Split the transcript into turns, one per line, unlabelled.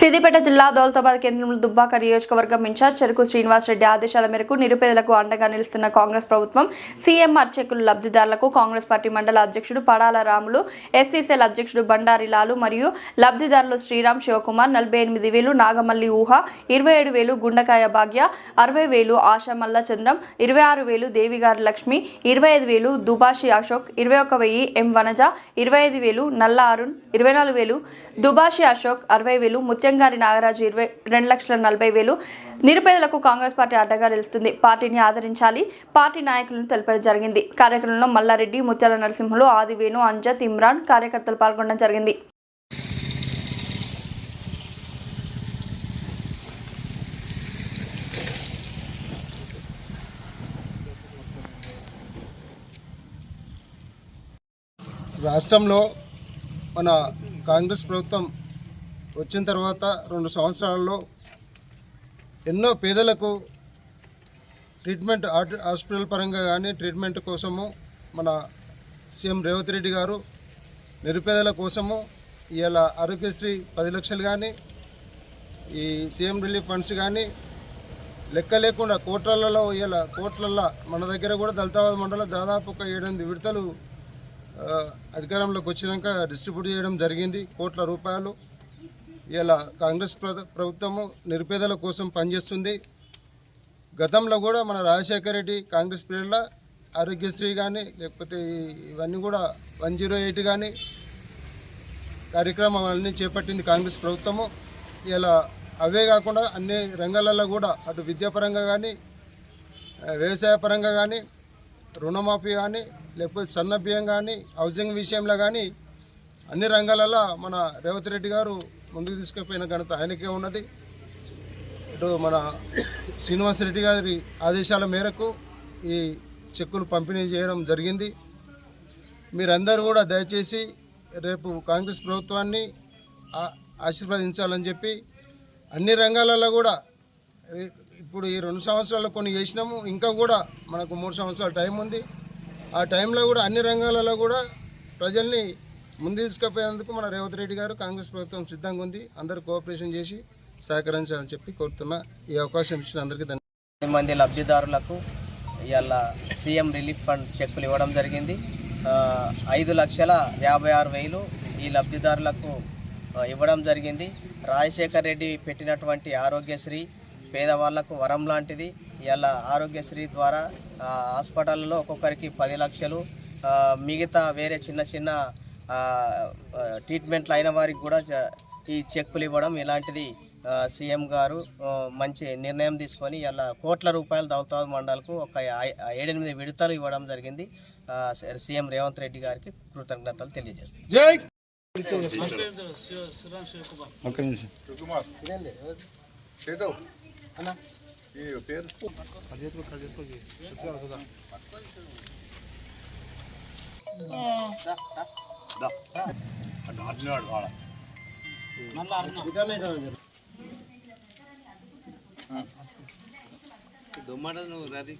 సిద్దిపేట జిల్లా దౌలతాబాద్ కేంద్రంలో దుబ్బాక నియోజకవర్గం ఇన్ఛార్జ్ చెరుకు శ్రీనివాస్ రెడ్డి ఆదేశాల మేరకు నిరుపేదలకు అండగా నిలుస్తున్న కాంగ్రెస్ ప్రభుత్వం సీఎంఆర్ చెక్కులు లబ్ధిదారులకు కాంగ్రెస్ పార్టీ మండల అధ్యక్షుడు పడాల రాములు ఎస్సీసీఎల్ అధ్యక్షుడు బండారి లాలు మరియు లబ్ధిదారులు శ్రీరామ్ శివకుమార్ నలభై ఎనిమిది వేలు నాగమల్లి ఊహ ఇరవై ఏడు వేలు గుండకాయ భాగ్య అరవై వేలు ఆశా మల్లచంద్రం ఇరవై ఆరు వేలు దేవిగారి లక్ష్మి ఇరవై ఐదు వేలు దుబాషి అశోక్ ఇరవై ఒక వెయ్యి ఎం వనజ ఇరవై ఐదు వేలు నల్ల అరుణ్ ఇరవై నాలుగు వేలు దుబాషి అశోక్ అరవై వేలు ముత్యంగారి నాగరాజు ఇరవై రెండు లక్షల నలభై వేలు నిరుపేదలకు కాంగ్రెస్ పార్టీ అడ్డగా నిలుస్తుంది. పార్టీని ఆదరించాలి. పార్టీ నాయకులను తెలపడం జరిగింది. కార్యక్రమంలో మల్లారెడ్డి ముత్యాల నరసింహులు ఆదివేణు అంజద్ ఇమ్రాన్ కార్యకర్తలు పాల్గొనడం జరిగింది.
రాష్ట్రంలో మన కాంగ్రెస్ ప్రభుత్వం వచ్చిన తర్వాత రెండు సంవత్సరాలలో ఎన్నో పేదలకు ట్రీట్మెంట్ హాస్పిటల్ పరంగా కానీ ట్రీట్మెంట్ కోసము మన సీఎం రేవంత్ రెడ్డి గారు నిరుపేదల కోసము ఇలా ఆరోగ్యశ్రీ పది లక్షలు కానీ ఈ సీఎం రిలీఫ్ ఫండ్స్ కానీ లెక్క లేకుండా కోట్లలో ఇలా కోట్లల్లో మన దగ్గర కూడా దళితాబాద్ మండలం దాదాపు ఒక ఏడెనిమిది విడతలు అధికారంలోకి వచ్చినాక డిస్ట్రిబ్యూట్ చేయడం జరిగింది కోట్ల రూపాయలు. ఇలా కాంగ్రెస్ ప్ర- ప్రభుత్వము నిరుపేదల కోసం పనిచేస్తుంది. గతంలో కూడా మన రాజశేఖర రెడ్డి కాంగ్రెస్ పీరియడ్ల ఆరోగ్యశ్రీ కానీ లేకపోతే ఇవన్నీ కూడా వన్ జీరో ఎయిట్ కానీ కార్యక్రమాలన్నీ చేపట్టింది కాంగ్రెస్ ప్రభుత్వము. ఇలా అవే కాకుండా అన్ని రంగాలలో కూడా అటు విద్యాపరంగా కానీ వ్యవసాయ పరంగా కానీ రుణమాఫీ కానీ లేకపోతే సన్న బియ్యం కానీ హౌసింగ్ విషయంలో కానీ అన్ని రంగాలలో మన రేవంత్ రెడ్డి గారు ముందుకు తీసుకుపోయిన ఘనత ఆయనకే ఉన్నది. ఇటు మన శ్రీనివాసరెడ్డి గారి ఆదేశాల మేరకు ఈ చెక్కులు పంపిణీ చేయడం జరిగింది. మీరందరూ కూడా దయచేసి రేపు కాంగ్రెస్ ప్రభుత్వాన్ని ఆ- ఆశీర్వదించాలని చెప్పి అన్ని రంగాలలో కూడా ఇప్పుడు ఈ రెండు సంవత్సరాల్లో కొన్ని చేసినాము ఇంకా కూడా మనకు మూడు సంవత్సరాల టైం ఉంది. ఆ టైంలో కూడా అన్ని రంగాలలో కూడా ప్రజల్ని ముందు తీసుకుపోయేందుకు మన రేవంత్ రెడ్డి గారు కాంగ్రెస్ ప్రభుత్వం సిద్ధంగా ఉంది. అందరూ కోఆపరేషన్ చేసి సహకరించాలని చెప్పి కోరుతున్నా. ఈ అవకాశం ఇచ్చిన అందరికీ ధన్యవాదాలు.
పది మంది లబ్ధిదారులకు ఇవాళ సీఎం రిలీఫ్ ఫండ్ చెక్కులు ఇవ్వడం జరిగింది. ఐదు లక్షల యాభై ఆరు వేలు ఈ లబ్ధిదారులకు ఇవ్వడం జరిగింది. రాజశేఖర్ రెడ్డి పెట్టినటువంటి ఆరోగ్యశ్రీ పేదవాళ్ళకు వరం లాంటిది. ఇలా ఆరోగ్యశ్రీ ద్వారా హాస్పిటల్లో ఒక్కొక్కరికి పది లక్షలు మిగతా వేరే చిన్న చిన్న ట్రీట్మెంట్లు అయిన వారికి కూడా ఈ చెక్కులు ఇవ్వడం ఇలాంటిది సీఎం గారు మంచి నిర్ణయం తీసుకొని ఇలా కోట్ల రూపాయలు దౌతాబాద్ మండలకు ఒక ఏడెనిమిది విడతలు ఇవ్వడం జరిగింది. సీఎం రేవంత్ రెడ్డి గారికి కృతజ్ఞతలు తెలియజేస్తాను
జై
దుమ్మడ నువ్వు రది